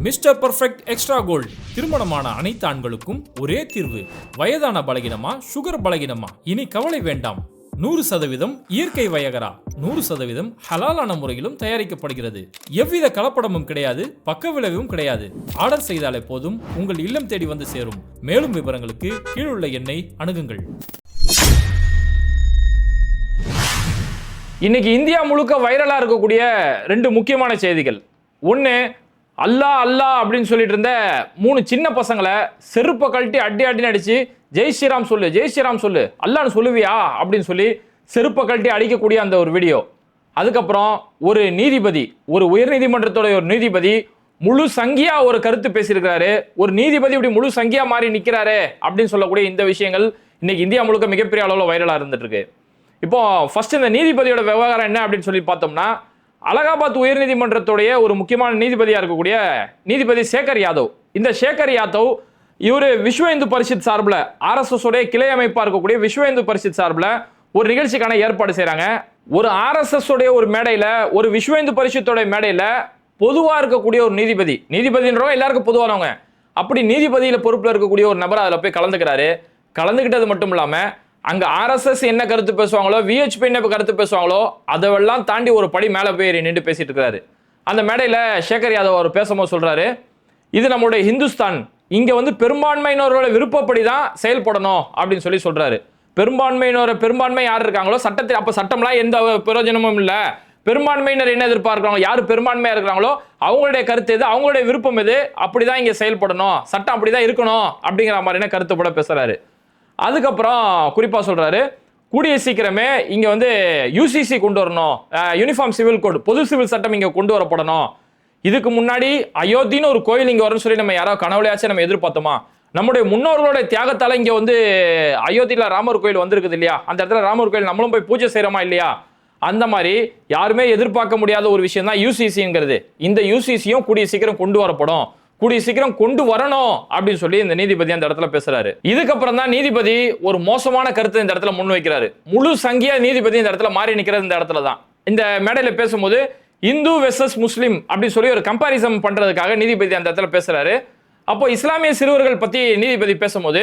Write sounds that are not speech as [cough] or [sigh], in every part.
Mister perfect extra gold. திருமணமான அனைத்து ஆண்களுக்கும் ஒரே தீர்வு. வயதான பலகினமா சுகர் பலகினமா? இனி கவலை வேண்டாம். நூறு சதவீதம் இயற்கை வயகரா. நூறு சதவீதம் ஹலாலான முறையிலும் தயாரிக்கப்படுகிறது. எவ்வித கலப்படமும் கிடையாது பக்க விளைவும் கிடையாது. ஆர்டர் செய்தாலே போதும் உங்கள் இல்லம் தேடி வந்து சேரும். மேலும் விவரங்களுக்கு கீழுள்ள எண்ணை அணுகுங்கள். இன்னைக்கு இந்தியா முழுக்க வைரலா இருக்கக்கூடிய ரெண்டு முக்கியமான செய்திகள். ஒன்று அல்லாஹ் அல்லாஹ் அப்படின்னு சொல்லிட்டு இருந்த மூணு சின்ன பசங்களை செருப்பை கழட்டி அடி அடின்னு அடிச்சு ஜெய் ஸ்ரீராம் சொல்லு ஜெய் ஸ்ரீராம் சொல்லு அல்லான்னு சொல்லுவியா? அப்படின்னு சொல்லி செருப்பை கழட்டி அடிக்கக்கூடிய அந்த ஒரு வீடியோ அதுக்கப்புறம் ஒரு நீதிபதி ஒரு உயர்நீதிமன்றத்துடைய ஒரு நீதிபதி முழு சங்கியா ஒரு கருத்து பேசியிருக்கிறாரு. ஒரு நீதிபதி இப்படி முழு சங்கியா மாறி நிற்கிறாரு அப்படின்னு சொல்லக்கூடிய இந்த விஷயங்கள் இன்னைக்கு இந்தியா முழுக்க மிகப்பெரிய அளவில் வைரலாக இருந்துட்டு இருக்கு. இப்போ ஃபர்ஸ்ட் இந்த நீதிபதியோட விவகாரம் என்ன அப்படின்னு சொல்லி பார்த்தோம்னா அலகாபாத் உயர்நீதிமன்றத்துடைய ஒரு முக்கியமான நீதிபதியாக இருக்கக்கூடிய நீதிபதி சேகர் யாதவ். இந்த சேகர் யாதவ் இவர் விஸ்வ இந்து பரிஷத் சார்பில் ஆர்எஸ்எஸ் உடைய கிளை அமைப்பாக இருக்கக்கூடிய விஸ்வ இந்து பரிஷத் சார்பில் ஒரு நிகழ்ச்சிக்கான ஏற்பாடு செய்கிறாங்க ஒரு ஆர்எஸ்எஸ் உடைய ஒரு மேடையில் ஒரு விஸ்வ இந்து பரிஷத்தோடைய மேடையில் பொதுவாக இருக்கக்கூடிய ஒரு நீதிபதி. நீதிபதின்றவங்க எல்லாருக்கும் பொதுவானவங்க. அப்படி நீதிபதியில் பொறுப்பில் இருக்கக்கூடிய ஒரு நபர் அதில் போய் கலந்துக்கிறாரு. கலந்துக்கிட்டது மட்டும் இல்லாமல் அங்கே ஆர்எஸ்எஸ் என்ன கருத்து பேசுவாங்களோ விஹெச்பி என்ன கருத்து பேசுவாங்களோ அதெல்லாம் தாண்டி ஒரு படி மேலே போய் நின்று பேசிட்டு இருக்கிறாரு அந்த மேடையில் சேகர் யாதவ் அவர் பேசும்போது சொல்கிறாரு இது நம்மளுடைய ஹிந்துஸ்தான் இங்கே வந்து பெரும்பான்மையினரோட விருப்பப்படி தான் செயல்படணும் அப்படின்னு சொல்லி சொல்கிறாரு பெரும்பான்மையினோட பெரும்பான்மை யார் இருக்காங்களோ சட்டத்தில் அப்போ சட்டம்லாம் எந்த பிரயோஜனமும் இல்லை. பெரும்பான்மையினர் என்ன எதிர்பார்க்குறாங்க யார் பெரும்பான்மையாக இருக்கிறாங்களோ அவங்களுடைய கருத்து எது அவங்களுடைய விருப்பம் எது அப்படிதான் இங்கே செயல்படணும் சட்டம் அப்படி தான் இருக்கணும் அப்படிங்கிற மாதிரியான கருத்து கூட பேசுகிறாரு அதுக்கப்புறம் குறிப்பாக சொல்கிறாரு கூடிய சீக்கிரமே இங்கே வந்து யூசிசி கொண்டு வரணும். யூனிஃபார்ம் சிவில் கோட் பொது சிவில் சட்டம் இங்கே கொண்டு வரப்படணும். இதுக்கு முன்னாடி அயோத்தின்னு ஒரு கோயில் இங்கே வரும்னு சொல்லி நம்ம யாராவது கனவுலையாச்சும் நம்ம எதிர்பார்த்தோமா? நம்முடைய முன்னோர்களுடைய தியாகத்தால் இங்கே வந்து அயோத்தியில் ராமர் கோயில் வந்திருக்குது இல்லையா? அந்த இடத்துல ராமர் கோயில் நம்மளும் போய் பூஜை செய்கிறோமா இல்லையா? அந்த மாதிரி யாருமே எதிர்பார்க்க முடியாத ஒரு விஷயம் தான் யூசிசிங்கிறது இந்த யூசிசியும் கூடிய சீக்கிரம் கொண்டு வரப்படும். கூடிய சீக்கிரம் கொண்டு வரணும் அப்படின்னு சொல்லி இந்த நீதிபதி அந்த இடத்துல பேசுறாரு. இதுக்கப்புறம் தான் நீதிபதி ஒரு மோசமான கருத்தை இந்த இடத்துல முன் வைக்கிறாரு. முழு சங்கியா நீதிபதி இந்த இடத்துல மாறி நிற்கிறது இந்த இடத்துல தான். இந்த மேடையில் பேசும்போது இந்து வெர்சஸ் முஸ்லீம் அப்படின்னு சொல்லி ஒரு கம்பாரிசன் பண்றதுக்காக நீதிபதி அந்த இடத்துல பேசுறாரு. அப்போ இஸ்லாமிய சிறுவர்கள் பத்தி நீதிபதி பேசும்போது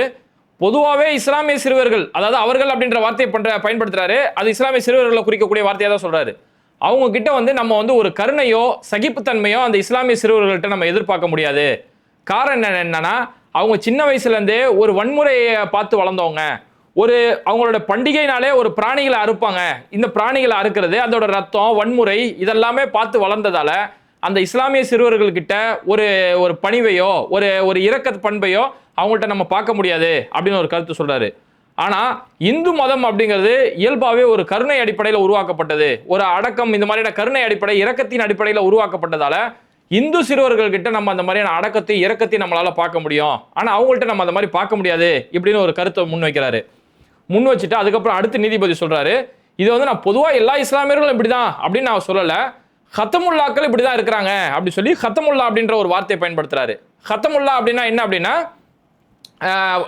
பொதுவாகவே இஸ்லாமிய சிறுவர்கள் அதாவது அவர்கள் அப்படின்ற வார்த்தையை பண்ற பயன்படுத்துறாரு. அது இஸ்லாமிய சிறுவர்களை குறிக்கக்கூடிய வார்த்தையாக தான் சொல்றாரு. அவங்க கிட்ட வந்து நம்ம வந்து ஒரு கருணையோ சகிப்புத்தன்மையோ அந்த இஸ்லாமிய சிறுவர்கள்ட்ட நம்ம எதிர்பார்க்க முடியாது. காரணம் என்னன்னா அவங்க சின்ன வயசுலேருந்தே ஒரு வன்முறையை பார்த்து வளர்ந்தவங்க. ஒரு அவங்களோட பண்டிகைனாலே ஒரு பிராணிகளை அறுப்பாங்க. இந்த பிராணிகளை அறுக்கிறது அதோட ரத்தம் வன்முறை இதெல்லாமே பார்த்து வளர்ந்ததால அந்த இஸ்லாமிய சிறுவர்கள்கிட்ட ஒரு ஒரு பணிவையோ ஒரு ஒரு இரக்க பண்பையோ அவங்கள்ட்ட நம்ம பார்க்க முடியாது அப்படின்னு ஒரு கருத்து சொல்கிறாரு ஆனால் இந்து மதம் அப்படிங்கிறது இயல்பாகவே ஒரு கருணை அடிப்படையில் உருவாக்கப்பட்டது. ஒரு அடக்கம் இந்த மாதிரியான கருணை அடிப்படை இறக்கத்தின் அடிப்படையில் உருவாக்கப்பட்டதால இந்து சிறுவர்கள் கிட்ட நம்ம அந்த மாதிரியான அடக்கத்தை இறக்கத்தை நம்மளால் பார்க்க முடியும். ஆனால் அவங்கள்ட்ட நம்ம அந்த மாதிரி பார்க்க முடியாது இப்படின்னு ஒரு கருத்தை முன் வைக்கிறாரு. முன் வச்சுட்டு அதுக்கப்புறம் அடுத்து நீதிபதி சொல்கிறாரு இதை வந்து நான் பொதுவாக எல்லா இஸ்லாமியர்களும் இப்படி தான் அப்படின்னு நான் சொல்லலை. ஹத்தமுல்லாக்கள் இப்படிதான் இருக்கிறாங்க அப்படி சொல்லி ஹத்தமுல்லா அப்படின்ற ஒரு வார்த்தையை பயன்படுத்துகிறாரு ஹத்தமுல்லா அப்படின்னா என்ன அப்படின்னா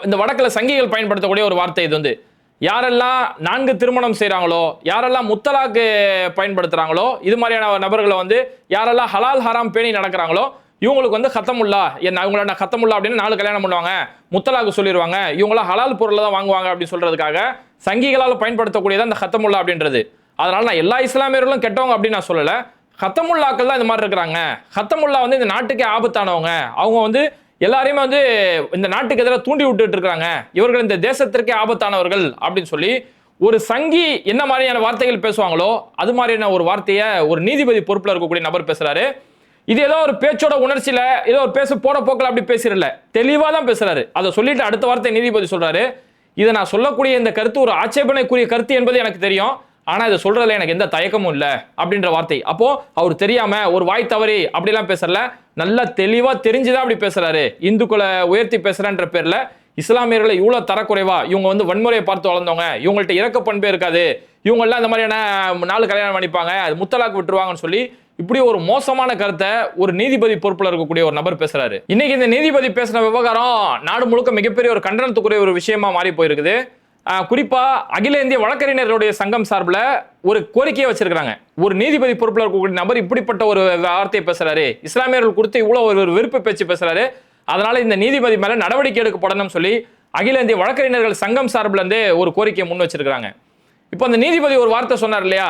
இந்த வடக்கில் சங்கிகள் பயன்படுத்தக்கூடிய ஒரு வார்த்தை இது வந்து. யாரெல்லாம் நான்கு திருமணம் செய்கிறாங்களோ யாரெல்லாம் முத்தலாக்கு பயன்படுத்துகிறாங்களோ இது மாதிரியான நபர்களை வந்து யாரெல்லாம் ஹலால் ஹராம் பேணி நடக்கிறாங்களோ இவங்களுக்கு வந்து ஹத்தமுல்லா என்ன அவங்களோட ஹத்தமுல்லா அப்படின்னு நாலு கல்யாணம் பண்ணுவாங்க. முத்தலாக்கு சொல்லிடுவாங்க இவங்களாம் ஹலால் பொருளை தான் வாங்குவாங்க அப்படின்னு சொல்கிறதுக்காக சங்கிகளால் பயன்படுத்தக்கூடியது அந்த ஹத்தமுல்லா அப்படின்றது. அதனால நான் எல்லா இஸ்லாமியர்களும் கெட்டவங்க அப்படின்னு நான் சொல்லலை. ஹத்தமுல்லாக்கள் தான் இந்த மாதிரி இருக்கிறாங்க. ஹத்தமுல்லா வந்து இந்த நாட்டுக்கே ஆபத்தானவங்க. அவங்க வந்து எல்லாரையுமே வந்து இந்த நாட்டுக்கு எதிராக தூண்டி விட்டுட்டு இருக்காங்க இவர்கள் இந்த தேசத்திற்கே ஆபத்தானவர்கள் அப்படின்னு சொல்லி ஒரு சங்கி என்ன மாதிரியான வார்த்தைகள் பேசுவாங்களோ அது மாதிரியான ஒரு வார்த்தையை ஒரு நீதிபதி பொறுப்பில் இருக்கக்கூடிய நபர் பேசுறாரு. இது ஏதோ ஒரு பேச்சோட உணர்ச்சியில ஏதோ ஒரு பேச போட போக்கில் அப்படி பேசிடல. தெளிவாக தான் பேசுறாரு. அதை சொல்லிட்டு அடுத்த வார்த்தை நீதிபதி சொல்றாரு. இதை நான் சொல்லக்கூடிய இந்த கருத்து ஒரு ஆட்சேபனைக்குரிய கருத்து என்பது எனக்கு தெரியும். ஆனால் இதை சொல்றதுல எனக்கு எந்த தயக்கமும் இல்லை அப்படின்ற வார்த்தை. அப்போ அவர் தெரியாம ஒரு வாய் தவறி அப்படிலாம் பேசல நல்லா தெளிவா தெரிஞ்சுதான் அப்படி பேசுறாரு. இந்துக்களை உயர்த்தி பேசுகிறேன்ற பேர்ல இஸ்லாமியர்களை இவ்வளோ தரக்குறைவா இவங்க வந்து வன்முறையை பார்த்து வளர்ந்தவங்க இவங்கள்ட்ட இறக்க பண்பே இருக்காது. இவங்கெல்லாம் இந்த மாதிரியான நாலு கல்யாணம் பண்ணிப்பாங்க அது முத்தலாக்கு விட்டுருவாங்கன்னு சொல்லி இப்படி ஒரு மோசமான கருத்தை ஒரு நீதிபதி பொறுப்பில் இருக்கக்கூடிய ஒரு நபர் பேசுறாரு. இன்னைக்கு இந்த நீதிபதி பேசின விவகாரம் நாடு முழுக்க மிகப்பெரிய ஒரு கண்டனத்துக்குரிய ஒரு விஷயமா மாறி போயிருக்குது. குறிப்பாக அகில இந்திய வழக்கறிஞர்களுடைய சங்கம் சார்பில் ஒரு கோரிக்கையை வச்சிருக்கிறாங்க. ஒரு நீதிபதி பொறுப்பில் இருக்கக்கூடிய நபர் இப்படிப்பட்ட ஒரு வார்த்தையை பேசுறாரு. இஸ்லாமியர்கள் குறித்து இவ்வளோ ஒரு ஒரு வெறுப்பு பேச்சு பேசுறாரு. அதனால இந்த நீதிபதி மேல நடவடிக்கை எடுக்கப்படணும்னு சொல்லி அகில இந்திய வழக்கறிஞர்கள் சங்கம் சார்பில் இருந்தே ஒரு கோரிக்கையை முன் வச்சிருக்கிறாங்க. இப்போ அந்த நீதிபதி ஒரு வார்த்தை சொன்னார் இல்லையா?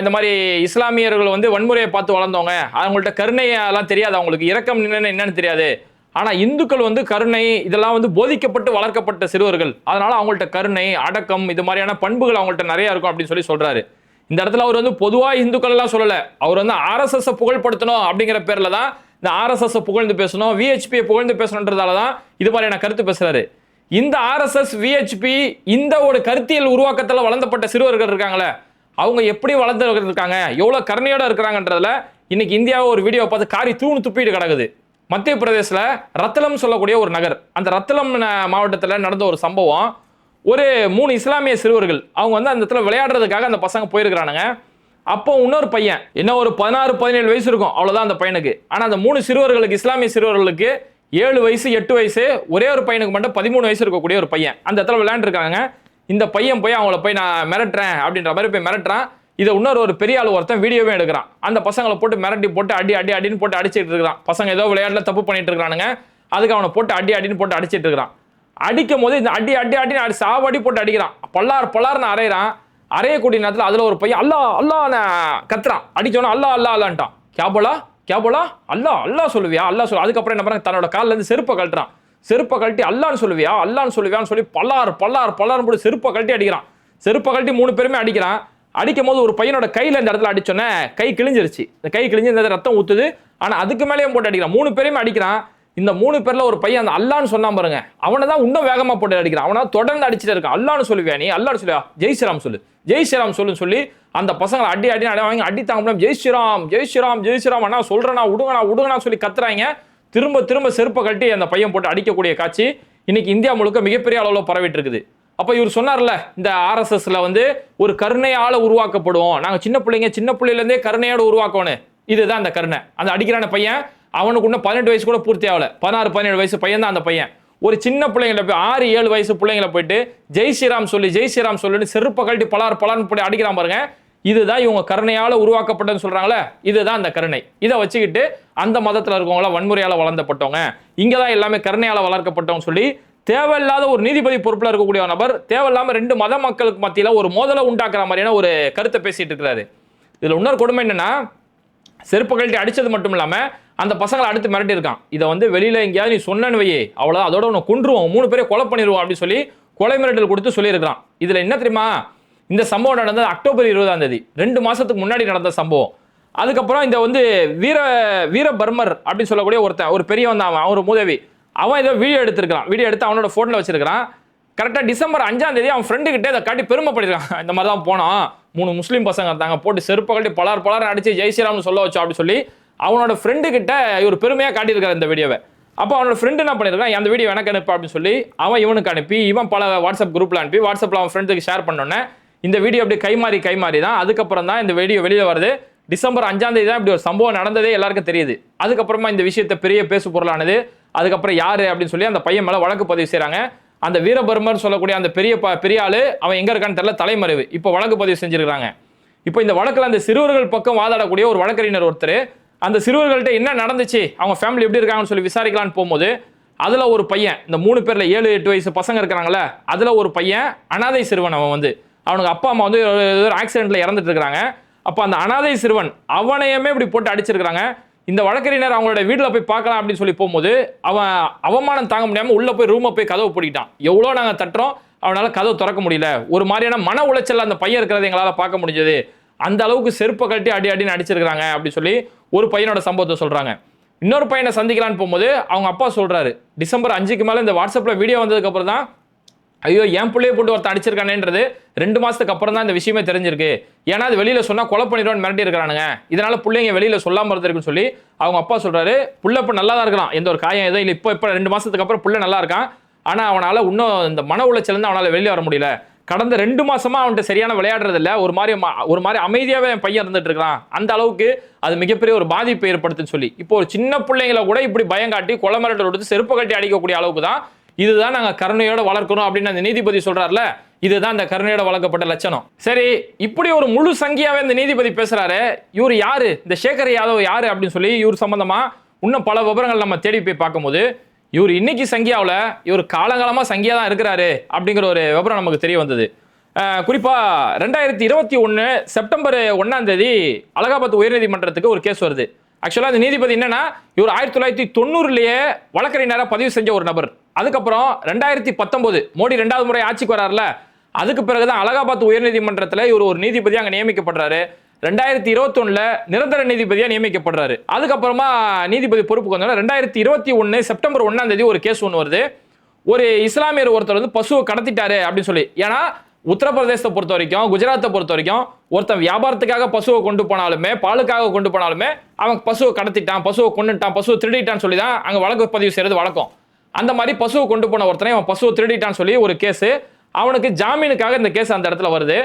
இந்த மாதிரி இஸ்லாமியர்கள் வந்து வன்முறையை பார்த்து வளர்ந்தவங்க. அவங்கள்ட்ட கருணையெல்லாம் தெரியாது. அவங்களுக்கு இரக்கம் என்னன்னு என்னன்னு தெரியாது. ஆனால் இந்துக்கள் வந்து கருணை இதெல்லாம் வந்து போதிக்கப்பட்டு வளர்க்கப்பட்ட சிறுவர்கள். அதனால் அவங்கள்ட்ட கருணை அடக்கம் இது மாதிரியான பண்புகள் அவங்கள்ட்ட நிறையா இருக்கும் அப்படின்னு சொல்லி சொல்கிறாரு இந்த இடத்துல அவர் வந்து பொதுவாக இந்துக்கள் எல்லாம் சொல்லலை. அவர் வந்து ஆர்எஸ்எஸ்ஸை புகழ்படுத்தணும் அப்படிங்கிற பேரில் தான் இந்த ஆர்எஸ்எஸ்ஸை புகழ்ந்து பேசணும் விஹெச்பியை புகழ்ந்து பேசணுன்றதால தான் இது மாதிரியான கருத்து பேசுகிறாரு இந்த ஆர்எஸ்எஸ் விஹெச்பி இந்த ஒரு கருத்தியல் உருவாக்கத்தில் வளர்ந்தப்பட்ட சிறுவர்கள் இருக்காங்களே அவங்க எப்படி வளர்ந்து இருக்காங்க எவ்வளோ கருணையோடு இருக்கிறாங்கன்றதுல இன்னைக்கு இந்தியாவை ஒரு வீடியோ பார்த்து காரி தூணு துப்பிட்டு கிடக்குது. மத்திய பிரதேசில் ரத்தலம் சொல்லக்கூடிய ஒரு நகர். அந்த ரத்தலம் மாவட்டத்தில் நடந்த ஒரு சம்பவம். ஒரு மூணு இஸ்லாமிய சிறுவர்கள் அவங்க வந்து அந்த இடத்துல விளையாடுறதுக்காக அந்த பசங்க போயிருக்கிறானுங்க. அப்போ இன்னொரு பையன் என்ன ஒரு பதினாறு பதினேழு வயசு இருக்கும் அவ்வளோதான் அந்த பையனுக்கு. ஆனால் அந்த மூணு சிறுவர்களுக்கு இஸ்லாமிய சிறுவர்களுக்கு ஏழு வயசு எட்டு வயசு ஒரே ஒரு பையனுக்கு மட்டும் பதிமூணு வயசு இருக்கக்கூடிய ஒரு பையன். அந்த இடத்துல விளையாண்டுருக்காங்க. இந்த பையன் போய் அவங்கள போய் நான் மிரட்டுறேன் அப்படின்ற மாதிரி போய் மிரட்டுறான். இதை இன்னொரு ஒரு பெரிய ஆள் ஒருத்தன் வீடியோவே எடுக்கிறான். அந்த பசங்களை போட்டு மிரட்டி போட்டு அடி அடி அடின்னு போட்டு அடிச்சிட்டு இருக்கிறான். பசங்க ஏதோ விளையாட்டில் தப்பு பண்ணிட்டு இருக்கானுங்க அதுக்கு அவனை போட்டு அடி அடின்னு போட்டு அடிச்சிட்டு இருக்கிறான். அடிக்கும் போது இந்த அடி அடி அடின்னு அடி சாவடி போட்டு அடிக்கிறான். பல்லார் பல்லார்னு அரைகிறான் அரையக்கூடிய நேரத்தில் அதில் ஒரு பையன் அல்லா அல்லா கத்துறான். அடிச்சோன்னா அல்லா அல்லா அல்லான்ட்டான். கேபோலா? கேபோலா? அல்லா அல்லா சொல்லுவியா? அல்லா சொல்லு. அதுக்கப்புறம் என்ன பண்ணுறாங்க தன்னோட காலில் இருந்து செருப்பை கழட்டுறான். செருப்பை கழட்டி அல்லான்னு சொல்லுவியா? அல்லான்னு சொல்லுவியான்னு சொல்லி பல்லார் பல்லார் பல்லார்னு போட்டு செருப்பை கழட்டி அடிக்கிறான். செருப்பை கழட்டி மூணு பேருமே அடிக்கிறான். அடிக்கும் போது ஒரு பையனோட கையில் இந்த இடத்துல அடிச்சோன்னே கை கிழிஞ்சிருச்சு. இந்த கை கிழிஞ்சு இந்த இடத்துல ரத்தம் ஊத்துது. ஆனால் அதுக்கு மேலேயும் போட்டு அடிக்கிறான். மூணு பேரையும் அடிக்கிறான். இந்த மூணு பேர்ல ஒரு பையன் அந்த அல்லான்னு சொன்னான் பாருங்க. அவனை தான் இன்னும் வேகமா போட்டு அடிக்கிறான். அவனை தொடர்ந்து அடிச்சுட்டு இருக்கான். அல்லான்னு சொல்லுவியா நீ? அல்லான்னு சொல்லுவா ஜெய் ஸ்ரீராம் சொல்லு. ஜெய் ஸ்ரீராம் சொல்லுன்னு சொல்லி அந்த பசங்களை அடி அடி அடி வாங்கி அடி தாங்க முடியும் ஜெய் ஸ்ரீராம் ஜெய் ஸ்ரீராம் ஜெய் ஸ்ரீராம் அண்ணா சொல்றேனா விடுங்கண்ணா விடுங்கண்ணா சொல்லி கத்துறாங்க. திரும்ப திரும்ப செருப்பை கட்டி அந்த பையன் போட்டு அடிக்கக்கூடிய காட்சி இன்னைக்கு இந்தியா முழுக்க மிகப்பெரிய அளவில் பரவிட்டு இருக்குது. அப்போ இவர் சொன்னார்ல இந்த ஆர்எஸ்எஸ்ல வந்து ஒரு கருணையால உருவாக்கப்படுவோம். நாங்க சின்ன பிள்ளைங்க சின்ன பிள்ளையில இருந்தே கருணையோட உருவாக்கணும் இதுதான் அந்த கருணை. அந்த அடிக்கிறான பையன் அவனுக்கு இன்னும் பதினெட்டு வயசு கூட பூர்த்தி ஆகல. பதினாறு பதினேழு வயசு பையன் தான் அந்த பையன். ஒரு சின்ன பிள்ளைங்கள போய் ஆறு ஏழு வயசு பிள்ளைங்கள போயிட்டு ஜெய் ஸ்ரீராம் சொல்லி ஜெய் ஸ்ரீராம் சொல்லிட்டு செருப்பை கழட்டி பலார் பலார்னு போய் அடிக்கிறான் பாருங்க. இதுதான் இவங்க கருணையால உருவாக்கப்பட்டதுன்னு சொல்றாங்களே இதுதான் அந்த கருணை. இதை வச்சுக்கிட்டு அந்த மதத்துல இருக்கவங்களாம் வன்முறையால வளர்ந்தப்பட்டவங்க. இங்கே தான் எல்லாமே கருணையால வளர்க்கப்பட்டவங்க சொல்லி தேவையில்லாத ஒரு நீதிபதி பொறுப்பில் இருக்கக்கூடிய நபர் தேவையில்லாம ரெண்டு மத மக்களுக்கு மத்தியில் ஒரு மோதலை உண்டாக்குற மாதிரியான ஒரு கருத்தை பேசிட்டு இருக்கிறாரு. இதில் இன்னொரு கொடுமை என்னன்னா செருப்பு கழட்டி அடிச்சது மட்டும் இல்லாமல் அந்த பசங்களை அடுத்து மிரட்டி இருக்கான் இதை வந்து வெளியில எங்கேயாவது நீ சொன்னன்னு வையே அவ்வளவுதான் அதோட உன்னை கொன்றுவோம் மூணு பேரை கொலை பண்ணிடுவோம் அப்படின்னு சொல்லி கொலை மிரட்டல் கொடுத்து சொல்லியிருக்கிறான். இதில் என்ன தெரியுமா? இந்த சம்பவம் நடந்தது அக்டோபர் இருபதாம் தேதி ரெண்டு மாசத்துக்கு முன்னாடி நடந்த சம்பவம். அதுக்கப்புறம் இந்த வந்து வீர வீரபர்மர் அப்படின்னு சொல்லக்கூடிய ஒருத்தன் ஒரு பெரியவன் தான் அவன் அவன் ஒரு மூதேவி. அவன் ஏதோ வீடியோ எடுத்திருக்கான் வீடியோ எடுத்து அவனோட ஃபோனில் வச்சிருக்கான் கரெக்டாக டிசம்பர் அஞ்சாம் தேதி அவன் ஃப்ரெண்டு கிட்டே அதை காட்டி பெருமைப்படுத்திருக்கான் [laughs] இந்த மாதிரி தான் போனோம் மூணு முஸ்லீம் பசங்க இருந்தாங்க. போட்டு செருப்பை கட்டி பலார் பலார் அடிச்சு ஜெய்ஸ்ரீராம்னு சொல்ல வச்சோம் அப்படின்னு சொல்லி அவனோட ஃப்ரெண்டு கிட்ட இவர் பெருமையாக காட்டியிருக்காரு இந்த வீடியோவை அப்போ அவனோட ஃப்ரெண்டு என்ன பண்ணியிருக்கான் அந்த வீடியோ எனக்கு அனுப்பு அப்படின்னு சொல்லி அவன் இவனுக்கு அனுப்பி இவன் பல வாட்ஸ்அப் குரூப்பில் அனுப்பி வாட்ஸ்அப்பில் அவன் ஃப்ரெண்டுக்கு ஷேர் பண்ணோன்னே இந்த வீடியோ அப்படி கைமாறி கைமாறி தான். அதுக்கப்புறம் தான் இந்த வீடியோ வெளியில் வருது. டிசம்பர் அஞ்சாம் தேதி தான் இப்படி ஒரு சம்பவம் நடந்ததே எல்லாருக்கும் தெரியுது. அதுக்கப்புறமா இந்த விஷயத்தை பெரிய பேசு பொருளானது அதுக்கப்புறம் யார் அப்படின்னு சொல்லி அந்த பையன் மேலே வழக்கு பதிவு செய்கிறாங்க அந்த வீரபெருமர் சொல்லக்கூடிய அந்த பெரிய ப- பெரிய ஆள் அவன் எங்கே இருக்கான்னு தெரியல தலைமறைவு. இப்போ வழக்கு பதிவு செஞ்சிருக்காங்க இப்போ இந்த வழக்குல அந்த சிறுவர்கள் பக்கம் வாதாடக்கூடிய ஒரு வழக்கறிஞர் ஒருத்தர் அந்த சிறுவர்கள்ட்ட என்ன நடந்துச்சு அவங்க ஃபேமிலி எப்படி இருக்காங்கன்னு சொல்லி விசாரிக்கலான்னு போகும்போது அதில் ஒரு பையன் இந்த மூணு பேரில் ஏழு எட்டு வயசு பசங்க இருக்கிறாங்களே அதில் ஒரு பையன் அனாதை சிறுவன் அவன் வந்து. அவனுக்கு அப்பா அம்மா வந்து ஒரு ஆக்சிடென்ட்டில் இறந்துட்டு இருக்கிறாங்க. அப்போ அந்த அனாதை சிறுவன் அவனையுமே இப்படி போட்டு அடிச்சிருக்கிறாங்க. இந்த வழக்கறிஞர் அவங்களோட வீட்டில் போய் பார்க்கலாம் அப்படின்னு சொல்லி போகும்போது அவன் அவமானம் தாங்க முடியாமல் உள்ளே போய் ரூமை போய் கதவு பிடிக்கிட்டான் எவ்வளோ நாங்கள் தட்டுறோம் அவனால் கதவு திறக்க முடியல. ஒரு மாதிரியான மன உளைச்சல் அந்த பையன் இருக்கிறத எங்களால் பார்க்க முடிஞ்சது. அந்த அளவுக்கு செருப்பை கட்டி அடி அடின்னு அடிச்சிருக்கிறாங்க அப்படின்னு சொல்லி ஒரு பையனோட சம்பவத்தை சொல்கிறாங்க இன்னொரு பையனை சந்திக்கலான்னு போகும்போது அவங்க அப்பா சொல்கிறாரு டிசம்பர் அஞ்சுக்கு மேலே இந்த வாட்ஸ்அப்பில் வீடியோ வந்ததுக்கப்புறம் தான் ஐயோ என் பிள்ளைய போட்டு ஒருத்தன் அடிச்சிருக்கானேன்றது ரெண்டு மாதத்துக்கு அப்புறம் தான் இந்த விஷயமே தெரிஞ்சிருக்கு. ஏன்னா அது வெளியில் சொன்னால் கொலை பண்ணிடுவான்னு மிரட்டி இருக்கிறானுங்க. இதனால் பிள்ளைங்க வெளியில் சொல்லாமல் இருந்திருக்குன்னு சொல்லி அவங்க அப்பா சொல்கிறாரு புள்ள நல்லா தான் இருக்கலாம் எந்த ஒரு காயம் எதுவும் இல்லை. இப்போ இப்போ ரெண்டு மாதத்துக்கு அப்புறம் புள்ள நல்லா இருக்கான். ஆனால் அவனால் இன்னும் இந்த மன உளைச்சல் அவனால் அவனால வெளியே வர முடியல. கடந்த ரெண்டு மாசமா அவன்கிட்ட சரியான விளையாடுறது இல்லை. ஒரு மாதிரி ஒரு மாதிரி அமைதியாவே என் பையன் இருந்துட்டு இருக்கான் அந்த அளவுக்கு அது மிகப்பெரிய ஒரு பாதிப்பை ஏற்படுத்துன்னு சொல்லி. இப்போ ஒரு சின்ன பிள்ளைங்களை கூட இப்படி பயம் காட்டி கொலை மிரட்டல் கொடுத்து செருப்பு கட்டி அடிக்கக்கூடிய அளவுக்கு தான் இதுதான் நாங்கள் கருணையோட வளர்க்கணும் அப்படின்னு அந்த நீதிபதி சொல்றாருல இதுதான் அந்த கருணையோட வளர்க்கப்பட்ட லட்சணம். சரி இப்படி ஒரு முழு சங்கியாவே இந்த நீதிபதி பேசுறாரு இவர் யாரு? இந்த சேகர் யாதவ் யாரு அப்படின்னு சொல்லி இவர் சம்பந்தமா இன்னும் பல விவரங்கள் நம்ம தேடி போய் பார்க்கும்போது இவர் இன்னைக்கு சங்கியாவில் இவர் காலங்காலமாக சங்கியா தான் இருக்கிறாரு அப்படிங்கிற ஒரு விவரம் நமக்கு தெரிய வந்தது. குறிப்பாக ரெண்டாயிரத்தி இருபத்தி ஒன்று செப்டம்பர் ஒன்றாம் தேதி அலகாபாத் உயர்நீதிமன்றத்துக்கு ஒரு கேஸ் வருது. ஆக்சுவலாக அந்த நீதிபதி என்னன்னா இவர் ஆயிரத்தி தொள்ளாயிரத்தி தொண்ணூறுலேயே வழக்கறிஞராக பதிவு செஞ்ச ஒரு நபர். அதுக்கப்புறம் ரெண்டாயிரத்தி பத்தொம்போது மோடி ரெண்டாவது முறை ஆட்சிக்கு வராருல அதுக்கு பிறகுதான் அலகாபாத் உயர்நீதிமன்றத்தில் இவர் ஒரு நீதிபதி அங்கே நியமிக்கப்படுறாரு. ரெண்டாயிரத்தி இருபத்தொன்னில் நிரந்தர நீதிபதியாக நியமிக்கப்படுறாரு. அதுக்கப்புறமா நீதிபதி பொறுப்புக்கு வந்தோன்னா ரெண்டாயிரத்தி இருபத்தி ஒன்று செப்டம்பர் ஒன்றாம் தேதி ஒரு கேஸ் ஒன்று வருது. ஒரு இஸ்லாமியர் ஒருத்தர் வந்து பசுவை கடத்திட்டாரு அப்படின்னு சொல்லி. ஏன்னா உத்தரப்பிரதேசத்தை பொறுத்த வரைக்கும் குஜராத்தை பொறுத்த வரைக்கும் ஒருத்தன் வியாபாரத்துக்காக பசுவை கொண்டு போனாலுமே பாலுக்காக கொண்டு போனாலுமே அவன் பசுவை கடத்திட்டான் பசுவை கொண்டுட்டான் பசுவை திருடிட்டான்னு சொல்லி தான் அங்கே வழக்கு பதிவு செய்யறது வழக்கம். அந்த மாதிரி பசுவை கொண்டு போன ஒருத்தனை அவன் பசுவை திருடிட்டான்னு சொல்லி ஒரு கேஸு. அவனுக்கு ஜாமீனுக்காக இந்த கேஸ் அந்த இடத்துல வருது.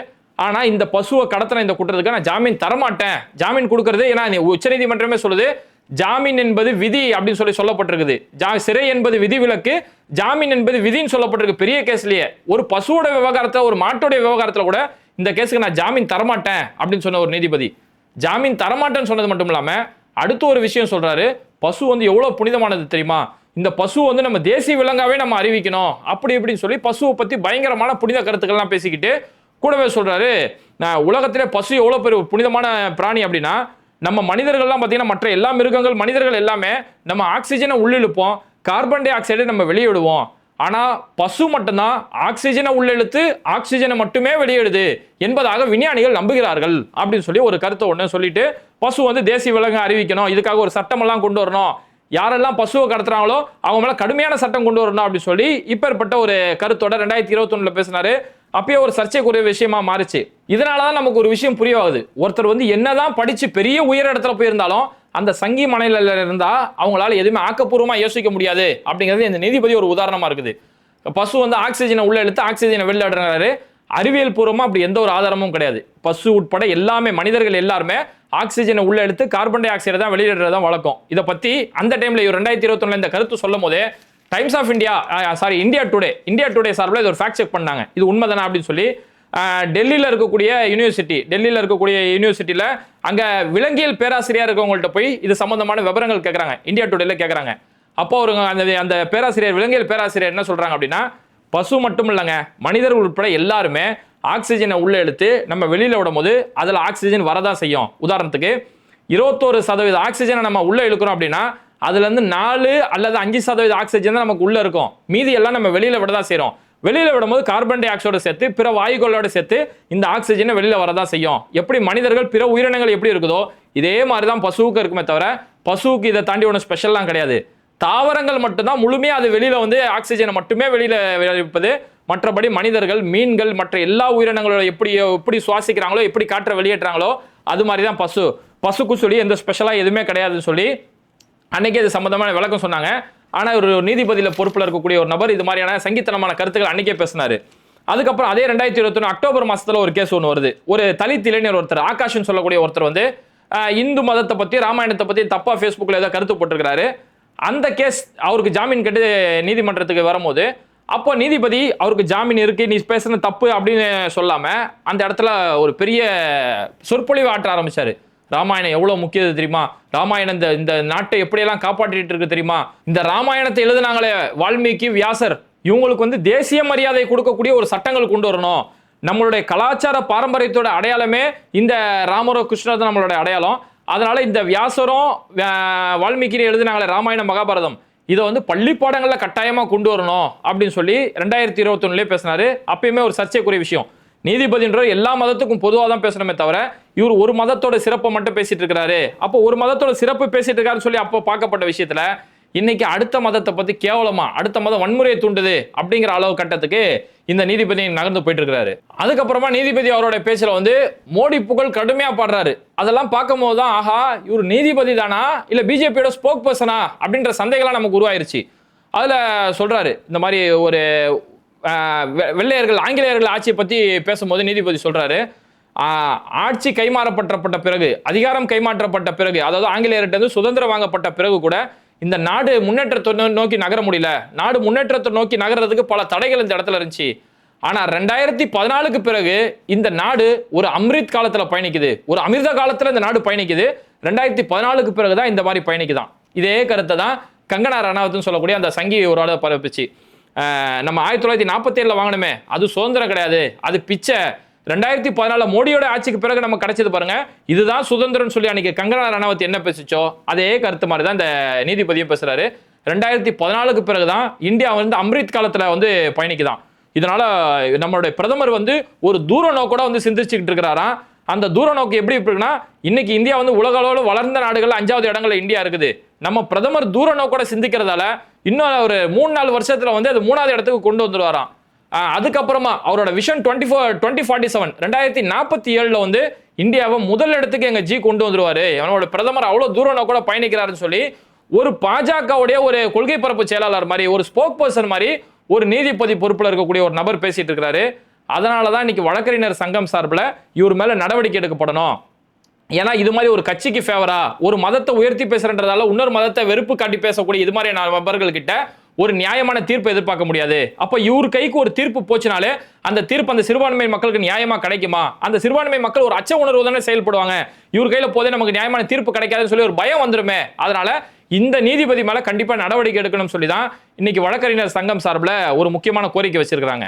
ஆனா இந்த பசுவை கடத்தின இந்த குற்றத்துக்கு நான் ஜாமீன் தரமாட்டேன். ஜாமீன் கொடுக்கறது ஏன்னா நீ உச்சநீதிமன்றமே சொல்லுது ஜாமீன் என்பது விதி அப்படின்னு சொல்லி சொல்லப்பட்டிருக்குது. ஜா சிறை என்பது விதி விலக்கு ஜாமீன் என்பது விதின்னு சொல்லப்பட்டிருக்கு பெரிய கேஸ்லயே. ஒரு பசுவோட விவகாரத்தில் ஒரு மாட்டோடைய விவகாரத்துல கூட இந்த கேஸுக்கு நான் ஜாமீன் தரமாட்டேன் அப்படின்னு சொன்ன ஒரு நீதிபதி. ஜாமீன் தரமாட்டேன்னு சொன்னது மட்டும் இல்லாம அடுத்த ஒரு விஷயம் சொல்றாரு பசு வந்து எவ்வளவு புனிதமானது தெரியுமா? இந்த பசு வந்து நம்ம தேசிய விலங்காவே நம்ம அறிவிக்கணும். அப்படி இப்படின்னு சொல்லி பசுவை பற்றி பயங்கரமான புனித கருத்துக்கள்லாம் பேசிக்கிட்டு கூடவே சொல்கிறாரு நான் உலகத்திலே பசு எவ்வளோ பெரிய புனிதமான பிராணி அப்படின்னா நம்ம மனிதர்கள்லாம் பார்த்தீங்கன்னா மற்ற எல்லா மிருகங்கள் மனிதர்கள் எல்லாமே நம்ம ஆக்சிஜனை உள்ளிழுப்போம். கார்பன் டை ஆக்சைடை நம்ம வெளியிடுவோம். ஆனால் பசு மட்டும்தான் ஆக்சிஜனை உள்ளெழுத்து ஆக்சிஜனை மட்டுமே வெளியிடுது என்பதாக விஞ்ஞானிகள் நம்புகிறார்கள். அப்படின்னு சொல்லி ஒரு கருத்தை ஒன்று சொல்லிட்டு பசு வந்து தேசிய விலங்கு அறிவிக்கணும். இதுக்காக ஒரு சட்டமெல்லாம் கொண்டு வரணும். யாரெல்லாம் பசுவை கடத்துறாங்களோ அவங்க மேலே கடுமையான சட்டம் கொண்டு வரணும் அப்படின்னு சொல்லி இப்பேற்பட்ட ஒரு கருத்தோட ரெண்டாயிரத்தி இருபத்தொன்னுல பேசினாரு. அப்பயே ஒரு சர்ச்சைக்குரிய விஷயமா மாறுச்சு. இதனால தான் நமக்கு ஒரு விஷயம் புரியவாகுது. ஒருத்தர் வந்து என்னதான் படிச்சு பெரிய உயர் இடத்துல போயிருந்தாலும் அந்த சங்கி மனையில இருந்தா அவங்களால எதுவுமே ஆக்கப்பூர்வமா யோசிக்க முடியாது அப்படிங்கிறது இந்த நீதிபதி ஒரு உதாரணமா இருக்குது. பசு வந்து ஆக்சிஜனை உள்ள எடுத்து ஆக்சிஜனை வெளில அறிவியல் பூர்வமா அப்படி எந்த ஒரு ஆதாரமும் கிடையாது. பசு உட்பட எல்லாமே மனிதர்கள் எல்லாருமே ஆக்சிஜனை உள்ள எடுத்து கார்பன் டை ஆக்சைடை தான் வெளியிடுறது தான் வழக்கம். இதை பத்தி அந்த டைம்ல இவர் ரெண்டாயிரத்தி இருபத்தொன்னுல இந்த கருத்து சொல்லும் போதே Times of India sorry India Today India Today சார்பில் இது ஒரு ஃபேக்ட் செக் பண்ணாங்க. இது உண்மைதானா அப்படின்னு சொல்லி டெல்லியில் இருக்கக்கூடிய யூனிவர்சிட்டி டெல்லியில் இருக்கக்கூடிய யூனிவர்சிட்டியில் அங்கே விலங்கியல் பேராசிரியர் இருக்கவங்கள்ட்ட போய் இது சம்மந்தமான விவரங்கள் கேட்குறாங்க இந்தியா டுடேல கேட்குறாங்க அப்போ ஒரு அந்த அந்த பேராசிரியர் விலங்கியல் பேராசிரியர் என்ன சொல்கிறாங்க அப்படின்னா பசு மட்டும் இல்லைங்க மனிதர்கள் உட்பட எல்லாருமே ஆக்சிஜனை உள்ளே எடுத்து நம்ம வெளியில் விடும்போது அதில் ஆக்சிஜன் வரதான் செய்யும். உதாரணத்துக்கு இருபத்தோரு சதவீத ஆக்சிஜனை நம்ம உள்ளே இழுக்கிறோம் அப்படின்னா அதுலேருந்து நாலு அல்லது அஞ்சு சதவீத ஆக்சிஜன் தான் நமக்கு உள்ளே இருக்கும். மீதி எல்லாம் நம்ம வெளியில் விட தான் செய்கிறோம் வெளியில் விடும்போது கார்பன் டை ஆக்சைடோட சேர்த்து பிற வாயுக்களோட சேர்த்து இந்த ஆக்சிஜனை வெளியில் வரதான் செய்யும். எப்படி மனிதர்கள் பிற உயிரினங்கள் எப்படி இருக்குதோ இதே மாதிரி தான் பசுவுக்கு இருக்குமே தவிர பசுவுக்கு இதை தாண்டி ஒன்றும் ஸ்பெஷல்லாம் கிடையாது. தாவரங்கள் மட்டும்தான் முழுமையாக அது வெளியில் வந்து ஆக்சிஜனை மட்டுமே வெளியில் விளைவிப்பது மற்றபடி மனிதர்கள் மீன்கள் மற்ற எல்லா உயிரினங்களோட எப்படி எப்படி சுவாசிக்கிறாங்களோ எப்படி காற்றை வெளியேற்றாங்களோ அது மாதிரி தான் பசு. பசுக்கு சொல்லி எந்த ஸ்பெஷலாக எதுவுமே கிடையாதுன்னு சொல்லி அன்னைக்கு அது சம்பந்தமான விளக்கம் சொன்னாங்க. ஆனால் ஒரு நீதிபதியில் பொறுப்பில் இருக்கக்கூடிய ஒரு நபர் இது மாதிரியான சங்கீத்தனமான கருத்துக்கள் அன்னைக்கே பேசினாரு. அதுக்கப்புறம் அதே ரெண்டாயிரத்தி இருபத்தொன்னு அக்டோபர் மாதத்தில் ஒரு கேஸ் ஒன்று வருது. ஒரு தலித் இளைஞர் ஒருத்தர் ஆகாஷ்னு சொல்லக்கூடிய ஒருத்தர் வந்து இந்து மதத்தை பற்றி ராமாயணத்தை பற்றி தப்பாக ஃபேஸ்புக்கில் ஏதோ கருத்து போட்டிருக்கிறாரு. அந்த கேஸ் அவருக்கு ஜாமீன் கட்டு நீதிமன்றத்துக்கு வரும்போது அப்போ நீதிபதி அவருக்கு ஜாமீன் இருக்கு நீ பேசுன தப்பு அப்படின்னு சொல்லாம அந்த இடத்துல ஒரு பெரிய சொற்பொழிவு ஆற்ற ஆரம்பிச்சாரு. ராமாயணம் எவ்வளவு முக்கியது தெரியுமா? ராமாயணம் இந்த இந்த நாட்டை எப்படியெல்லாம் காப்பாற்றிட்டு இருக்கு தெரியுமா? இந்த ராமாயணத்தை எழுதுனாங்களே வால்மீகி வியாசர். இவங்களுக்கு வந்து தேசிய மரியாதை கொடுக்கக்கூடிய ஒரு சட்டங்கள் கொண்டு வரணும். நம்மளுடைய கலாச்சார பாரம்பரியத்தோட அடையாளமே இந்த ராமரோ கிருஷ்ணர் தான் அடையாளம். அதனால இந்த வியாசரும் வால்மீகி எழுதினாங்களே ராமாயணம் மகாபாரதம். இதை வந்து பள்ளி பாடங்களில் கட்டாயமாக கொண்டு வரணும் அப்படின்னு சொல்லி ரெண்டாயிரத்தி இருபத்தொன்னுலேயே பேசினாரு. அப்பயுமே ஒரு சர்ச்சைக்குரிய விஷயம். நீதிபதின்ற எல்லா மதத்துக்கும் பொதுவாக தான் பேசணுமே தவிர இவர் ஒரு மதத்தோட சிறப்பை மட்டும் பேசிட்டு இருக்கிறாரு. அப்போ ஒரு மதத்தோட சிறப்பு பேசிட்டு இருக்காருன்னு சொல்லி அப்போ பார்க்கப்பட்ட விஷயத்துல இன்னைக்கு அடுத்த மதத்தை பத்தி கேவலமா அடுத்த மதம் வன்முறையை தூண்டுது அப்படிங்கிற அளவு கட்டத்துக்கு இந்த நீதிபதி நகர்ந்து போயிட்டு இருக்கிறாரு அதுக்கப்புறமா நீதிபதி அவரோட பேச்சில் வந்து மோடி புகழ் கடுமையா பாடுறாரு. அதெல்லாம் பார்க்கும்போது தான் ஆஹா இவர் நீதிபதி தானா? இல்ல பிஜேபியோட ஸ்போக் பர்சனா அப்படின்ற சந்தேகம்லாம் நமக்கு உருவாயிருச்சு. அதுல சொல்றாரு இந்த மாதிரி ஒரு வெ- வெள்ளையர்கள் ஆங்கிலேயர்கள் ஆட்சியை பத்தி பேசும்போது நீதிபதி சொல்றாரு ஆட்சி கைமாறப்பட்டப்பட்ட பிறகு அதிகாரம் கைமாற்றப்பட்ட பிறகு அதாவது ஆங்கிலேயர்கிட்ட இருந்து சுதந்திரம் வாங்கப்பட்ட பிறகு கூட இந்த நாடு முன்னேற்றத்தை நோ- நோக்கி நகர முடியல. நாடு முன்னேற்றத்தை நோக்கி நகர்றதுக்கு பல தடைகள் இந்த இடத்துல இருந்துச்சு. ஆனால் ரெண்டாயிரத்தி பதினாலுக்கு பிறகு இந்த நாடு ஒரு அம்ரித் காலத்தில் பயணிக்குது. ஒரு அமிர்த காலத்தில் இந்த நாடு பயணிக்குது. ரெண்டாயிரத்தி பதினாலுக்கு பிறகு தான் இந்த மாதிரி பயணிக்குதான். இதே கருத்தை தான் கங்கனா ரணாவத்னு சொல்லக்கூடிய அந்த சங்கி ஒரு ஆளை பரப்பிச்சு. நம்ம ஆயிரத்தி தொள்ளாயிரத்தி நாற்பத்தி ஏழில் வாங்கினோமே. அது சுதந்திரம் கிடையாது. அது பிச்சை. ரெண்டாயிரத்தி பதினாலு மோடியோட ஆட்சிக்கு பிறகு நம்ம கிடைச்சது பாருங்க. இதுதான் சுதந்திரம் சொல்லி அன்னைக்கு கங்கனா ரணாவத் என்ன பேசிச்சோ அதே கருத்து மாதிரி தான் இந்த நீதிபதியும் பேசுறாரு. ரெண்டாயிரத்தி பதினாலுக்கு பிறகுதான் இந்தியா வந்து அம்ரித் காலத்துல வந்து பயணிக்குதான். இதனால நம்மளுடைய பிரதமர் வந்து ஒரு தூர நோக்கோட வந்து சிந்திச்சுக்கிட்டு இருக்கிறாராம். அந்த தூர நோக்கு எப்படி இருக்குன்னா இன்னைக்கு இந்தியா வந்து உலக அளவில் வளர்ந்த நாடுகள் அஞ்சாவது இடங்கள்ல இந்தியா இருக்குது. நம்ம பிரதமர் தூர நோக்கோட சிந்திக்கிறதால இன்னும் ஒரு மூணு நாலு வருஷத்துல வந்து அது மூணாவது இடத்துக்கு கொண்டு வந்துருவாராம். அதுக்கப்புறமா அவரோட vision twenty four twenty forty seven ரெண்டாயிரத்தி நாற்பத்தி ஏழில் வந்து இந்தியாவை முதல் இடத்துக்கு எங்கள் ஜி கொண்டு வந்துருவார். அவனோட பிரதமர் அவ்வளோ தூரம் கூட பயணிக்கிறாருன்னு சொல்லி ஒரு பாஜகவுடைய ஒரு கொள்கை பரப்பு செயலாளர் மாதிரி ஒரு ஸ்போக் பர்சன் மாதிரி ஒரு நீதிபதி பொறுப்பில் இருக்கக்கூடிய ஒரு நபர் பேசிட்டு இருக்கிறாரு அதனால தான் இன்னைக்கு வழக்கறிஞர் சங்கம் சார்பில் இவர் மேலே நடவடிக்கை எடுக்கப்படணும். ஏன்னா இது மாதிரி ஒரு கட்சிக்கு ஃபேவரா ஒரு மதத்தை உயர்த்தி பேசுறன்றதால இன்னொரு மதத்தை வெறுப்பு காட்டி பேசக்கூடிய இது மாதிரியான நபர்கள் கிட்ட ஒரு நியாயமான தீர்ப்பு எதிர்பார்க்க முடியாது. அப்ப இவர் கைக்கு ஒரு தீர்ப்பு போச்சுனாலே அந்த தீர்ப்பு அந்த சிறுபான்மை மக்களுக்கு நியாயமா கிடைக்குமா? அந்த சிறுபான்மை மக்கள் ஒரு அச்ச உணர்வு தானே செயல்படுவாங்க. இவர் கையில போதே நமக்கு நியாயமான தீர்ப்பு கிடைக்காதுன்னு சொல்லி ஒரு பயம் வந்துருமே. அதனால இந்த நீதிபதி மேல கண்டிப்பா நடவடிக்கை எடுக்கணும்னு சொல்லி தான் இன்னைக்கு வழக்கறிஞர் சங்கம் சார்பில் ஒரு முக்கியமான கோரிக்கை வச்சிருக்கிறாங்க.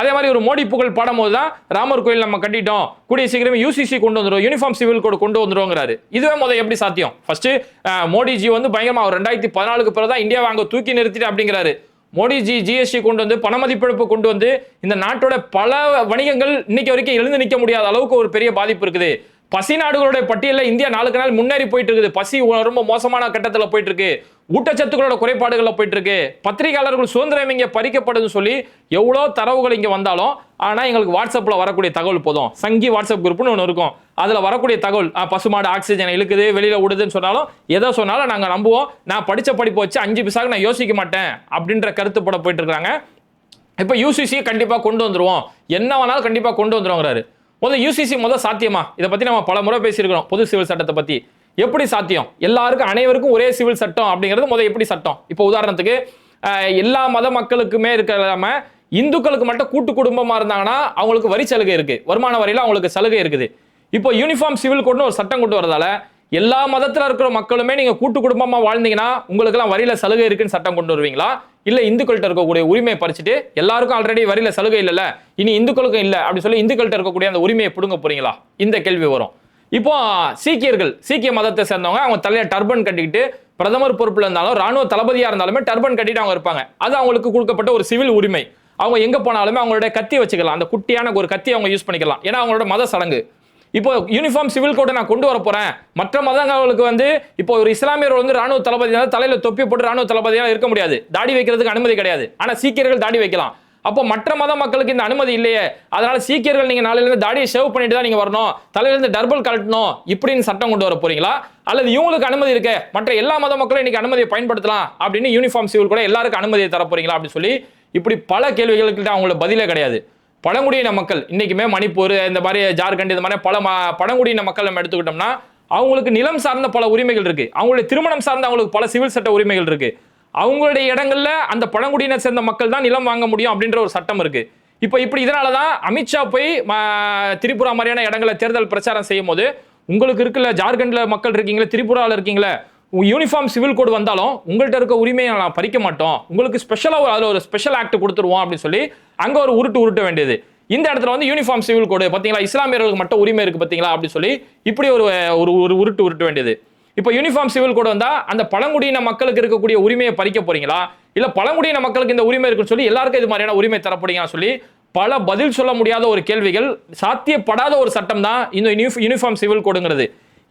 அதே மாதிரி ஒரு மோடி புகழ் பாடும்போது தான் ராமர் கோயில் நம்ம கட்டிட்டோம். கூடிய சீக்கிரமே யூசிசி கொண்டு வந்துடும் யூனிஃபார்ம் சிவில் கோடு கொண்டு வந்துருவோங்கிறாரு இதுவே முதல் எப்படி சாத்தியம்? ஃபர்ஸ்ட் மோடிஜி வந்து பயங்கரமாக அவர் ரெண்டாயிரத்தி பதினாலுக்கு பிறகு தான் இந்தியாவை அங்கே தூக்கி நிறுத்திட்டு அப்படிங்கிறாரு. மோடிஜி ஜிஎஸ்டி கொண்டு வந்து பண மதிப்பிழப்பு கொண்டு வந்து இந்த நாட்டோட பல வணிகங்கள் இன்னைக்கு வரைக்கும் எழுந்து நிற்க முடியாத அளவுக்கு ஒரு பெரிய பாதிப்பு இருக்குது. பசி நாடுகளுடைய பட்டியலில் இந்தியா நாளுக்கு நாள் முன்னேறி போயிட்டு இருக்குது பசி ரொம்ப மோசமான கட்டத்தில் போயிட்டு இருக்கு ஊட்டச்சத்துக்களோட குறைபாடுகளில் போயிட்டு இருக்கு பத்திரிகையாளர்கள் சுதந்திரம் இங்கே பறிக்கப்படுதுன்னு சொல்லி எவ்வளோ தரவுகள் இங்கே வந்தாலும் ஆனால் எங்களுக்கு வாட்ஸ்அப்பில் வரக்கூடிய தகவல் போதும். சங்கி வாட்ஸ்அப் குரூப்னு ஒன்று இருக்கும். அதில் வரக்கூடிய தகவல் பசுமாடு ஆக்சிஜன் இழுக்குது வெளியில் விடுதுன்னு சொன்னாலும் எதை சொன்னாலும் நாங்கள் நம்புவோம். நான் படித்த படிப்பு வச்சு அஞ்சு பைசாக்கு நான் யோசிக்க மாட்டேன். அப்படின்ற கருத்துப்பட போயிட்டு இருக்காங்க இப்போ யூசிசியை கண்டிப்பாக கொண்டு வந்துருவோம். என்ன வேணாலும் கண்டிப்பாக கொண்டு வந்துருவோங்கிறாரு. முதல்ல யூசிசி முதல் சாத்தியமா? இதை பற்றி நம்ம பல முறை பேசியிருக்கிறோம். பொது சிவில் சட்டத்தை பற்றி எப்படி சாத்தியம்? எல்லாருக்கும் அனைவருக்கும் ஒரே சிவில் சட்டம் அப்படிங்கிறது முதல் எப்படி சட்டம்? இப்போ உதாரணத்துக்கு எல்லா மத மக்களுக்குமே இருக்கிறாம இந்துக்களுக்கு மட்டும் கூட்டு குடும்பமா இருந்தாங்கன்னா அவங்களுக்கு வரி சலுகை இருக்கு. வருமான வரியில அவங்களுக்கு சலுகை இருக்குது. இப்போ யூனிஃபார்ம் சிவில் கோட்னு ஒரு சட்டம் கொண்டு வரதால எல்லா மதத்தில் இருக்கிற மக்களுமே நீங்கள் கூட்டு குடும்பமாக வாழ்ந்தீங்கன்னா உங்களுக்கெல்லாம் வரியில சலுகை இருக்குன்னு சட்டம் கொண்டு வருவீங்களா? இல்லை இந்துக்கள்கிட்ட இருக்கக்கூடிய உரிமையை பறிச்சுட்டு எல்லாருக்கும் ஆல்ரெடி வரியில சலுகை இல்லைல்ல இனி இந்துக்களுக்கும் இல்லை அப்படின்னு சொல்லி இந்துக்கள்கிட்ட இருக்கக்கூடிய அந்த உரிமையை பிடுங்க போறீங்களா? இந்த கேள்வி வரும். இப்போ சீக்கியர்கள் சீக்கிய மதத்தை சேர்ந்தவங்க அவங்க தலையை டர்பன் கட்டிக்கிட்டு பிரதமர் பொறுப்பில் இருந்தாலும் ராணுவ தளபதியாக இருந்தாலுமே டர்பன் கட்டிட்டு அவங்க இருப்பாங்க. அது அவங்களுக்கு கொடுக்கப்பட்ட ஒரு சிவில் உரிமை. அவங்க எங்கே போனாலுமே அவங்களோட கத்தி வச்சுக்கலாம். அந்த குட்டியான ஒரு கத்தி அவங்க யூஸ் பண்ணிக்கலாம். ஏன்னா அவங்களோட மத சடங்கு. இப்போ யூனிஃபார்ம் சிவில் கோடை நான் கொண்டு வர போறேன் மற்ற மதங்களுக்கு வந்து இப்போ ஒரு இஸ்லாமியர் வந்து ராணுவ தளபதி தலையில தொப்பி போட்டு ராணுவ தளபதியாக இருக்க முடியாது. தாடி வைக்கிறதுக்கு அனுமதி கிடையாது. ஆனா சீக்கியர்கள் தாடி வைக்கலாம். அப்போ மற்ற மத மக்களுக்கு இந்த அனுமதி இல்லையே. அதனால சீக்கியர்கள் நீங்க நாளையிலேருந்து தாடியை ஷேவ் பண்ணிட்டு தான் நீங்க வரணும். தலையிலிருந்து டர்பல் கழட்டணும். இப்படின்னு சட்டம் கொண்டு வர போறீங்களா? அல்லது இவங்களுக்கு அனுமதி இருக்கு. மற்ற எல்லா மத மக்களும் இன்னைக்கு அனுமதியை பயன்படுத்தலாம் அப்படின்னு யூனிஃபார்ம் சிவில் கூட எல்லாருக்கும் அனுமதியை தர போறீங்களா அப்படின்னு சொல்லி இப்படி பல கேள்விகளுக்கு அவங்களுக்கு பதிலே கிடையாது. பழங்குடியின மக்கள் இன்றைக்குமே மணிப்பூர் இந்த மாதிரி ஜார்க்கண்ட் இந்த மாதிரி பல ம- பழங்குடியின மக்கள் நம்ம எடுத்துக்கிட்டோம்னா அவங்களுக்கு நிலம் சார்ந்த பல உரிமைகள் இருக்குது அவங்களுடைய திருமணம் சார்ந்த அவங்களுக்கு பல சிவில் சட்ட உரிமைகள் இருக்குது அவங்களுடைய இடங்களில் அந்த பழங்குடியினர் சேர்ந்த மக்கள் தான் நிலம் வாங்க முடியும் அப்படின்ற ஒரு சட்டம் இருக்குது இப்போ இப்படி இதனால தான் அமித்ஷா போய் திரிபுரா மாதிரியான இடங்களை தேர்தல் பிரச்சாரம் செய்யும் போது உங்களுக்கு இருக்குல்ல ஜார்க்கண்டில் மக்கள் இருக்கீங்களே திரிபுராவில் இருக்கீங்களே யூனிஃபார்ம் சிவில் கோட் வந்தாலும் உங்கள்கிட்ட இருக்க உரிமையை நான் பறிக்க மாட்டோம். உங்களுக்கு ஸ்பெஷலாக ஒரு அதில் ஒரு ஸ்பெஷல் ஆக்ட் கொடுத்துருவோம் அப்படின்னு சொல்லி அங்கே ஒரு உருட்டு உருட்ட வேண்டியது. இந்த இடத்துல வந்து யூனிஃபார்ம் சிவில் கோடு பார்த்தீங்களா இஸ்லாமியர்களுக்கு மட்டும் உரிமை இருக்கு பார்த்தீங்களா அப்படின்னு சொல்லி இப்படி ஒரு ஒரு ஒரு உருட்டு உருட்ட வேண்டியது. இப்போ யூனிஃபார்ம் சிவில் கோடு வந்தால் அந்த பழங்குடியின மக்களுக்கு இருக்கக்கூடிய உரிமையை பறிக்க போறீங்களா? இல்லை பழங்குடியின மக்களுக்கு இந்த உரிமை இருக்குன்னு சொல்லி எல்லாருக்கும் இது மாதிரியான உரிமை தர சொல்லி பல பதில் சொல்ல முடியாத ஒரு கேள்விகள் சாத்தியப்படாத ஒரு சட்டம் தான் இந்த யூனிஃபார்ம் சிவில் கோடுங்கிறது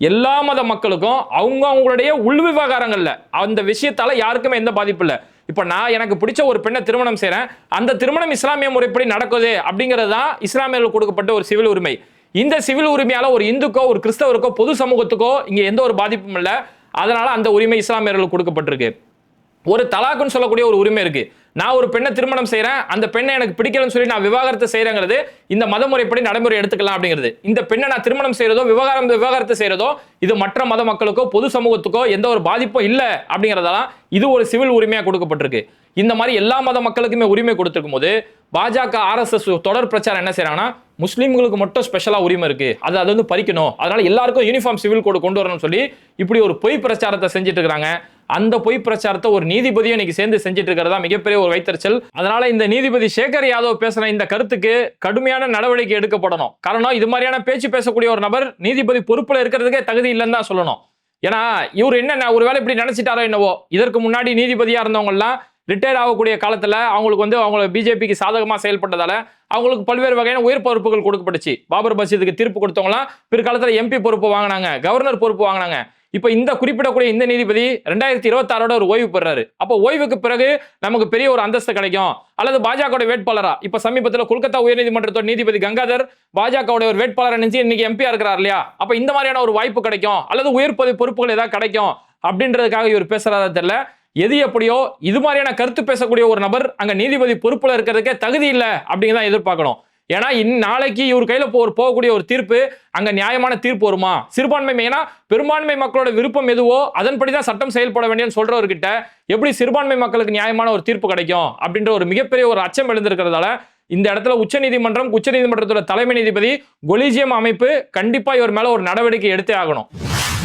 எல்லா மத மக்களுக்கும் அவங்க அவங்களுடைய உள் விவகாரங்களில் அந்த விஷயத்தால் யாருக்குமே எந்த பாதிப்பு இல்லை. இப்போ நான் எனக்கு பிடிச்ச ஒரு பெண்ணை திருமணம் செய்கிறேன் அந்த திருமணம் இஸ்லாமிய முறைப்படி நடக்குது அப்படிங்கிறது தான் இஸ்லாமியர்களுக்கு கொடுக்கப்பட்ட ஒரு சிவில் உரிமை. இந்த சிவில் உரிமையால் ஒரு இந்துக்கோ ஒரு கிறிஸ்தவருக்கோ பொது சமூகத்துக்கோ இங்கே எந்த ஒரு பாதிப்பும் இல்லை. அதனால் அந்த உரிமை இஸ்லாமியர்களுக்கு கொடுக்கப்பட்டிருக்கு. ஒரு தலாக்குன்னு சொல்லக்கூடிய ஒரு உரிமை இருக்கு. நான் ஒரு பெண்ணை திருமணம் செய்கிறேன் அந்த பெண்ணை எனக்கு பிடிக்கலன்னு சொல்லி நான் விவாகரத்து செய்யறேங்கிறது இந்த மத முறைப்படி நடைமுறை எடுத்துக்கலாம் அப்படிங்கிறது. இந்த பெண்ணை நான் திருமணம் செய்யறதோ விவகாரம் விவாகரத்து செய்யறதோ இது மற்ற மத மக்களுக்கோ பொது சமூகத்துக்கோ எந்த ஒரு பாதிப்பும் இல்லை அப்படிங்கிறதெல்லாம் இது ஒரு சிவில் உரிமையா கொடுக்கப்பட்டிருக்கு. இந்த மாதிரி எல்லா மத மக்களுக்குமே உரிமை கொடுத்துருக்கும் போது பாஜக ஆர்எஸ்எஸ் தொடர் பிரச்சாரம் என்ன செய்யறாங்கன்னா முஸ்லீம்களுக்கு மட்டும் ஸ்பெஷலாக உரிமை இருக்கு. அது அது வந்து பறிக்கணும். அதனால எல்லாருக்கும் யூனிஃபார்ம் சிவில் கோடு கொண்டு வரணும்னு சொல்லி இப்படி ஒரு பொய் பிரச்சாரத்தை செஞ்சுட்டு இருக்கிறாங்க அந்த பொய் பிரச்சாரத்தை ஒரு நீதிபதியும் இன்னைக்கு சேர்ந்து செஞ்சுட்டு இருக்கிறதா மிகப்பெரிய ஒரு வைத்தறிச்சல். அதனால இந்த நீதிபதி சேகர் யாதவ் பேசின இந்த கருத்துக்கு கடுமையான நடவடிக்கை எடுக்கப்படணும். காரணம் இது மாதிரியான பேச்சு பேசக்கூடிய ஒரு நபர் நீதிபதி பொறுப்புல இருக்கிறதுக்கே தகுதி இல்லைன்னு தான் சொல்லணும். ஏன்னா இவர் என்ன ஒருவேளை இப்படி நினைச்சிட்டாரோ என்னவோ இதற்கு முன்னாடி நீதிபதியா இருந்தவங்கலாம் ரிட்டையர் ஆகக்கூடிய காலத்தில் அவங்களுக்கு வந்து அவங்க பிஜேபிக்கு சாதகமாக செயல்பட்டதால் அவங்களுக்கு பல்வேறு வகையான உயர் பொறுப்புகள் கொடுக்கப்பட்டுச்சு. பாபர் மசீதுக்கு தீர்ப்பு கொடுத்தவங்களாம் பிற்காலத்தில் எம்பி பொறுப்பு வாங்கினாங்க கவர்னர் பொறுப்பு வாங்கினாங்க. இப்போ இந்த குறிப்பிடக்கூடிய இந்த நீதிபதி ரெண்டாயிரத்தி இருபத்தாறோட ஒரு ஓய்வு பெறாரு. அப்போ ஓய்வுக்கு பிறகு நமக்கு பெரிய ஒரு அந்தஸ்து கிடைக்கும். அல்லது பாஜகவுடைய வேட்பாளரா? இப்போ சமீபத்தில் கொல்கத்தா உயர்நீதிமன்றத்தோட நீதிபதி கங்காதர் பாஜகவுடைய ஒரு வேட்பாளர் நினைச்சு இன்னைக்கு எம்பியா இருக்கிறார் இல்லையா? அப்போ இந்த மாதிரியான ஒரு வாய்ப்பு கிடைக்கும். அல்லது உயர் பொறுப்புகள் ஏதாவது கிடைக்கும். அப்படின்றதுக்காக இவர் பேசுறதா தெரியல. எது எப்படியோ இது மாதிரியான கருத்து பேசக்கூடிய ஒரு நபர் அங்கே நீதிபதி பொறுப்பில் இருக்கிறதுக்கே தகுதி இல்லை அப்படிங்கிறத தான் எதிர்பார்க்கணும். ஏன்னா இன் நாளைக்கு இவர் கையில் ஒரு போகக்கூடிய ஒரு தீர்ப்பு அங்கே நியாயமான தீர்ப்பு வருமா? சிறுபான்மை ஏன்னா பெரும்பான்மை மக்களோட விருப்பம் எதுவோ அதன்படி தான் சட்டம் செயல்பட வேண்டியன்னு சொல்றவர்கிட்ட எப்படி சிறுபான்மை மக்களுக்கு நியாயமான ஒரு தீர்ப்பு கிடைக்கும் அப்படின்ற ஒரு மிகப்பெரிய ஒரு அச்சம் எழுந்திருக்கிறதால இந்த இடத்துல உச்சநீதிமன்றம் உச்சநீதிமன்றத்தோட தலைமை நீதிபதி கொலிஜியம் அமைப்பு கண்டிப்பாக இவர் மேலே ஒரு நடவடிக்கை எடுத்தே ஆகணும்.